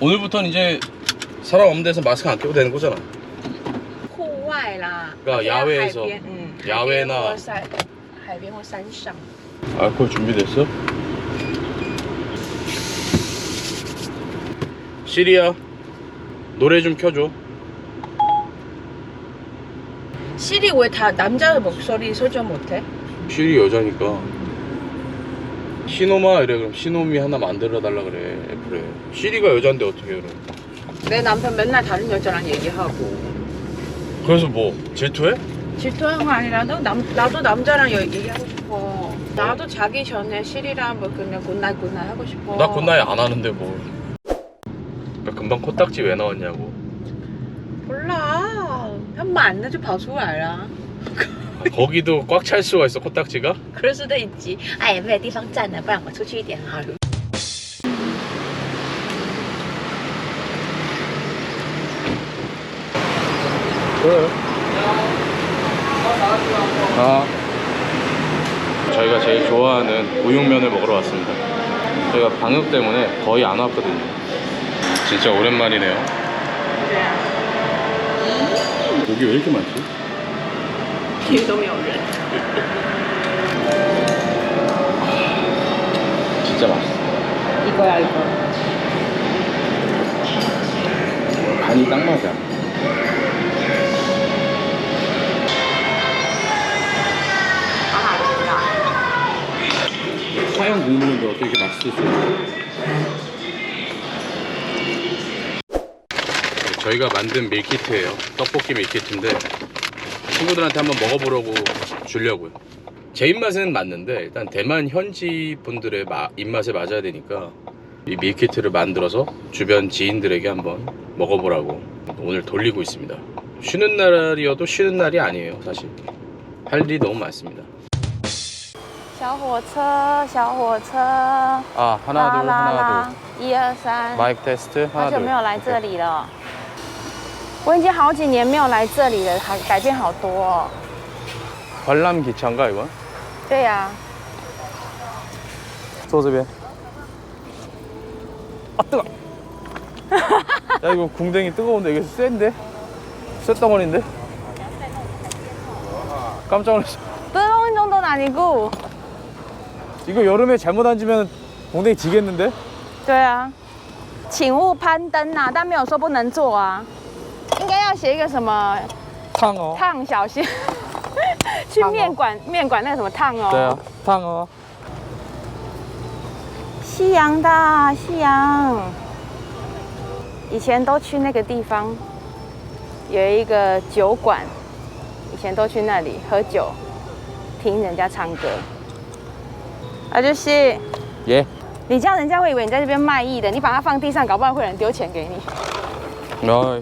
오늘부터는 이제 사람 없는 데서 마스크 안 끼고 되는 거잖아. 户外啦， 그러니까 而且 야외에서 海边嗯， 야외나 海边或山海边或山上。 알코올 준비됐어? 시리야 노래 좀 켜줘. 시리 왜 다 남자 목소리 소절 못해? 시리 여자니까. 시노마 이래 그럼 시노미 하나 만들어 달라 그래 애플에. 시리가 여잔데 어떻게 그래? 내 남편 맨날 다른 여자랑 얘기하고 그래서 뭐 질투해? 질투한 거 아니라도 남, 나도 남자랑 여- 얘기하고 싶어 나도 자기 전에 시리랑 뭐 그냥 굿나잇 굿나잇 하고 싶어 나 굿나잇 안 하는데 뭐. 야, 금방 코딱지 왜 나왔냐고. 몰라 한번 안 내줘 봐서 알아 거기도 꽉 찰 수가 있어 코딱지가? 그럴 수도 있지 아也没有地方站了不然我出去一点好了 그래. 아. 저희가 제일 좋아하는 우육면을 먹으러 왔습니다. 저희가 방역 때문에 거의 안 왔거든요. 진짜 오랜만이네요. 여기 왜 이렇게 많지? 因为都没有人 진짜 맛있어. 이거야 이거 간이 딱 맞아. 아 진짜 하얀 국물인데 어떻게 이렇게 맛있을 수 있어? 저희가 만든 밀키트예요. 떡볶이 밀키트인데 친구들한테 한번 먹어보려고 주려고요. 제 입맛은 맞는데 일단 대만 현지 분들의 마- 입맛에 맞아야 되니까 이 밀키트를 만들어서 주변 지인들에게 한번 먹어보라고 오늘 돌리고 있습니다. 쉬는 날이어도 쉬는 날이 아니에요, 사실. 할 일이 너무 많습니다. 小火车小火车 아, 하나, 둘, 하나, 一二三 둘. 마이크 테스트, 好 하나, 久 둘. 没有来这里了。 我已经好几年没有来这里了，还改变好多、哦。 관람 기차인가 이건? 对呀、坐这边. 아 뜨거. 야 이거 궁뎅이 뜨거운데 이게 센데? 쇳덩어리인데? 깜짝 놀랐어. 뜨거운 정도는 아니고. 이거 여름에 잘못 앉으면 궁뎅이 지겠는데? 对啊，请勿攀登啊，但没有说不能坐啊。 要写一个什么烫哦。烫小心。去面馆面馆那个什么烫哦。对啊烫哦。夕阳的夕阳。以前都去那个地方有一个酒馆以前都去那里喝酒听人家唱歌。啊就是耶。你这样人家会以为你在这边卖艺的你把它放地上搞不好会有人丢钱给你。No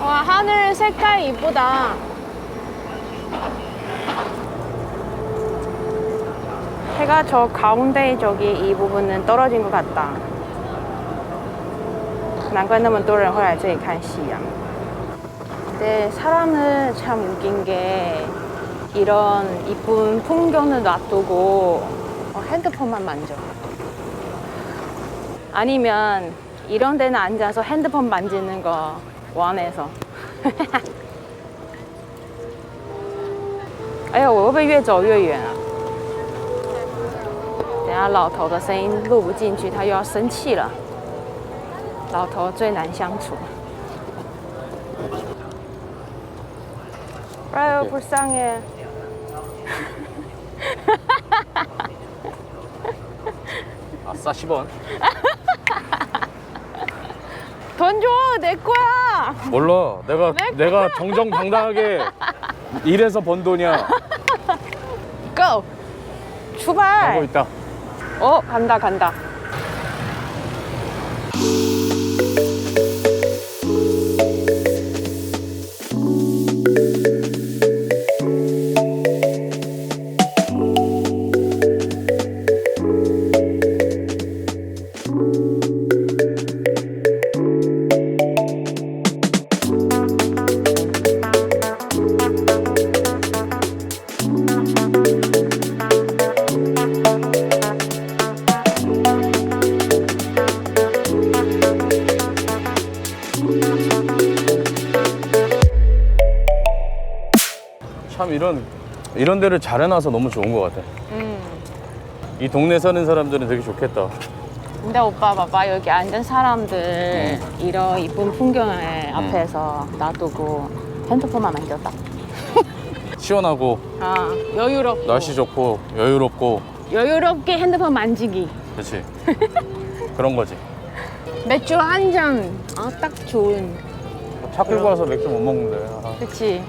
와 하늘 색깔 이쁘다. 해가 저 가운데 저기 이 부분은 떨어진 것 같다. 难怪那么多人会来这里看夕阳. 근데 사람은 참 웃긴 게 이런 이쁜 풍경을 놔두고 어, 핸드폰만 만져. 아니면 이런 데는 앉아서 핸드폰 만지는 거 원해서. 哎呀，我会不会越走越远啊？等下老头的声音录不进去，他又要生气了。老头最难相处。哎呦，不上耶！ 아싸 10원. 돈 줘, 내 거야. 몰라. 내가 내 내가 정정당당하게 일해서 번 돈이야. Go. 출발. 하고 있다. 어, 간다, 간다. 이런 이런 데를 잘 해놔서 너무 좋은 것 같아. 음. 이 동네 사는 사람들은 되게 좋겠다. 근데 오빠 봐봐 여기 앉은 사람들 이런 이쁜 풍경에 음. 앞에서 놔두고 핸드폰만 만졌다. 시원하고 아 여유롭고 날씨 좋고 여유롭고 여유롭게 핸드폰 만지기. 그렇지. 그런 거지. 맥주 한 잔. 아 딱 좋은. 차 끌고 와서 맥주 못 먹는데. 아. 그치?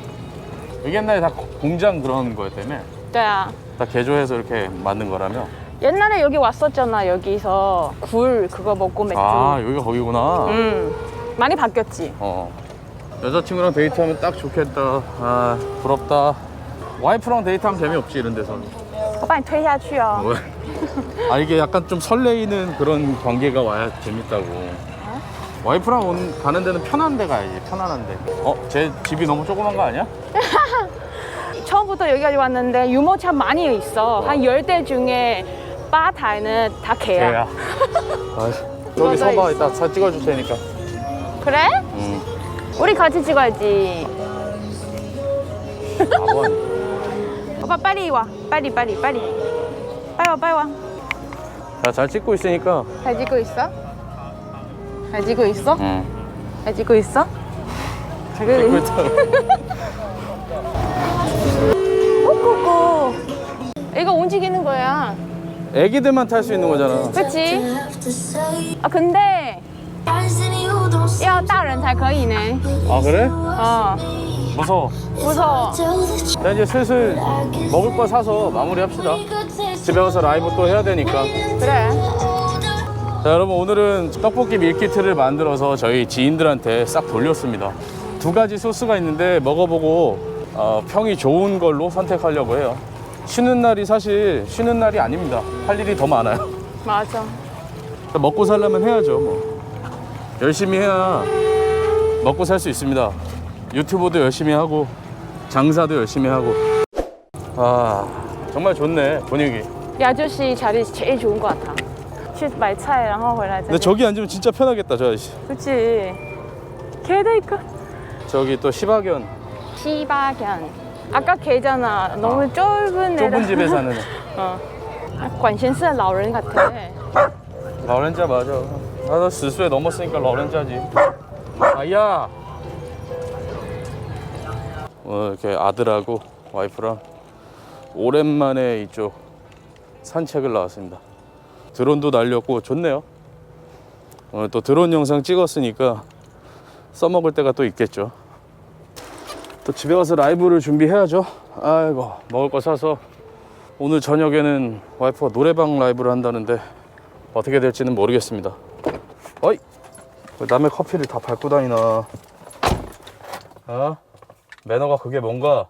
이게 옛날에 다 공장 그런 거였다며? 야다 네. 개조해서 이렇게 만든 거라며? 옛날에 여기 왔었잖아 여기서. 굴 그거 뭐 먹고 맥주. 아 여기가 거기구나. 음. 많이 바뀌었지. 어. 여자친구랑 데이트하면 딱 좋겠다. 아 부럽다. 와이프랑 데이트하면 재미없지 이런 데서는 오빠 니 퇴샤취요 뭐. 아 이게 약간 좀 설레이는 그런 관계가 와야 재밌다고. 와이프랑 온, 가는 데는 편한 데 가야지 편안한 데어제 집이 너무 조그만 거 아니야? 처음부터 여기까지 왔는데 유모차 많이 있어. 한 열 대 중에 바台는 다 개야. 아, 저기 서봐 있어. 이따 사 찍어줄 테니까. 그래? 응. 우리 같이 찍어야지. 아원. 오빠 빨리 와. 빨리 빨리 빨리. 빨리 와 빨리 와. 자잘 찍고 있으니까. 잘 찍고 있어? 잘 찍고 있어? 응. 잘 찍고 있어? 잘 찍고 찍고 있어. 있다. 꼬꼬꼬. 이거 움직이는 거야. 애기들만 탈 수 있는 거잖아. 그치? 아 근데 要大人才可以呢. 아 그래? 어. 무서워. 무서워. 자 이제 슬슬 먹을 거 사서 마무리합시다. 집에 가서 라이브 또 해야 되니까. 그래. 자 여러분 오늘은 떡볶이 밀키트를 만들어서 저희 지인들한테 싹 돌렸습니다 두 가지 소스가 있는데 먹어보고 어, 평이 좋은 걸로 선택하려고 해요 쉬는 날이 사실 쉬는 날이 아닙니다 할 일이 더 많아요 맞아. 먹고 살려면 해야죠 뭐 열심히 해야 먹고 살 수 있습니다 유튜브도 열심히 하고 장사도 열심히 하고 아 정말 좋네 분위기 이 아저씨 자리 제일 좋은 것 같아. 去买菜然后回来这 근데 边 저기 앉으면 진짜 편하겠다 저 아저씨 그치 개도 있고 저기 또 시바견 시바견. 아까 걔잖아. 너무 아, 좁은 애. 좁은 집에 사는 애. 어. 아, 관심스 라오렌 같아. 라오렌자 맞아. 아, 나도 10세 넘었으니까 라오렌자지. 아야! 오늘 어, 이렇게 아들하고 와이프랑 오랜만에 이쪽 산책을 나왔습니다. 드론도 날렸고 좋네요. 오늘 또 드론 영상 찍었으니까 써먹을 때가 또 있겠죠. 또 집에 가서 라이브를 준비해야죠. 아이고 먹을 거 사서 오늘 저녁에는 와이프가 노래방 라이브를 한다는데 어떻게 될지는 모르겠습니다. 어이! 왜 남의 커피를 다 밟고 다니나? 어? 매너가 그게 뭔가?